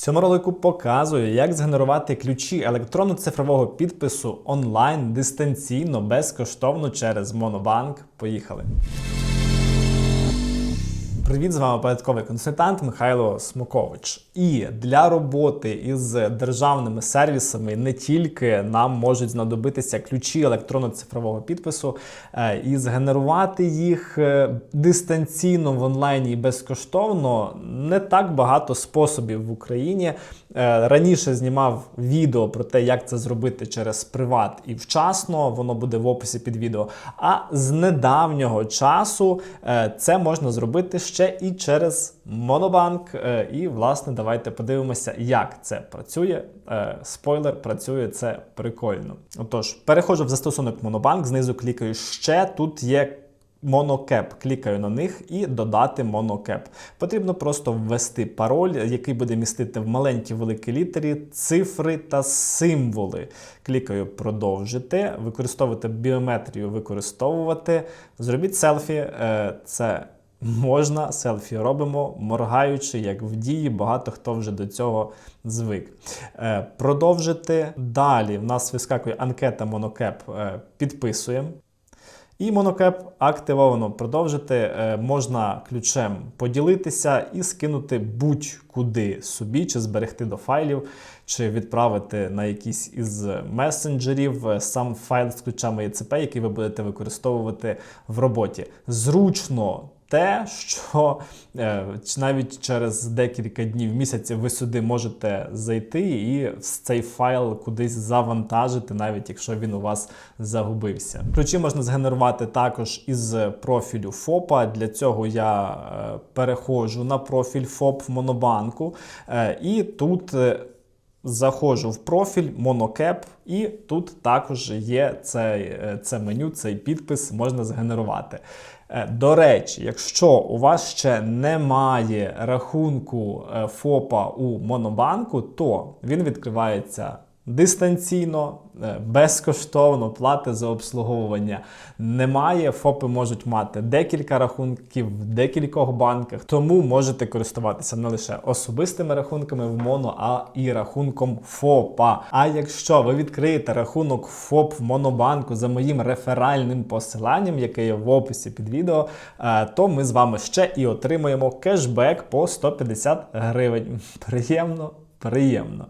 цьому ролику показую, як згенерувати ключі електронно-цифрового підпису онлайн дистанційно безкоштовно через Монобанк. Поїхали! Привіт, з вами порядковий консультант Михайло Смокович. І для роботи із державними сервісами не тільки нам можуть знадобитися ключі електронно-цифрового підпису, е, і згенерувати їх е, дистанційно в онлайні і безкоштовно не так багато способів в Україні. Е, Раніше знімав відео про те, як це зробити через приват і вчасно. Воно буде в описі під відео. А з недавнього часу це можна зробити ще і через Монобанк. Е, І, власне, давайте подивимося, як це працює. Е, Спойлер, працює це прикольно. Отож, переходжу в застосунок Монобанк, знизу клікаю ще. Тут є. Монокеп, клікаю на них і додати монокеп. Потрібно просто ввести пароль, який буде містити в маленькій великій літері цифри та символи. Клікаю продовжити, використовувати біометрію, використовувати. Зробіть селфі. е, Це можна, селфі робимо, моргаючи, як в дії. Багато хто вже до цього звик. Е, Продовжити. Далі в нас вискакує анкета монокеп. Е, Підписуємо. І монокеп активовано продовжити. Е, Можна ключем поділитися і скинути будь-куди собі, чи зберегти до файлів, чи відправити на якийсь із месенджерів е, сам файл з ключами ЄЦП, який ви будете використовувати в роботі. Зручно. Те, що е, навіть через декілька днів місяців ви сюди можете зайти і цей файл кудись завантажити, навіть якщо він у вас загубився. Ключі можна згенерувати також із профілю ФОПа. Для цього я е, переходжу на профіль ФОП в Монобанку, е, і тут. Заходжу в профіль монокеп, і тут також є цей, е, це меню, цей підпис можна згенерувати. Е, До речі, якщо у вас ще немає рахунку е, ФОПа у Монобанку, то він відкривається дистанційно, е, безкоштовно, плати за обслуговування немає. ФОПи можуть мати декілька рахунків в декількох банках, тому можете користуватися не лише особистими рахунками в Моно, а і рахунком ФОПа. А якщо ви відкриєте рахунок ФОП в Монобанку за моїм реферальним посиланням, яке є в описі під відео, е, то ми з вами ще і отримаємо кешбек по 150 гривень. Приємно. Приємно.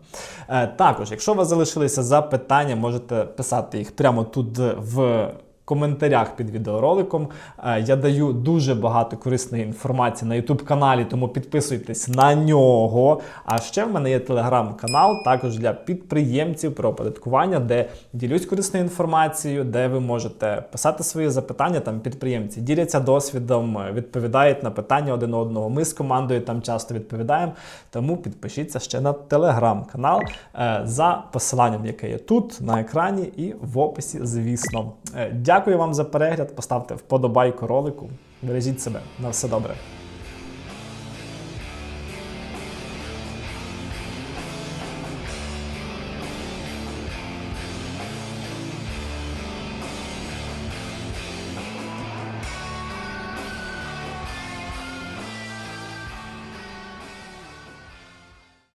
Е, також, якщо у вас залишилися запитання, можете писати їх прямо тут в коментарях під відеороликом. Е, я даю дуже багато корисної інформації на YouTube каналі, тому підписуйтесь на нього. А ще в мене є телеграм-канал, також для підприємців про оподаткування, де ділюсь корисною інформацією, де ви можете писати свої запитання. Там підприємці діляться досвідом, е, відповідають на питання один одного. Ми з командою там часто відповідаємо. Тому підпишіться ще на телеграм-канал е, за посиланням, яке є тут на екрані і в описі, звісно. Е, Дякую вам за перегляд. Поставте вподобайку ролику. Бережіть себе. На все добре.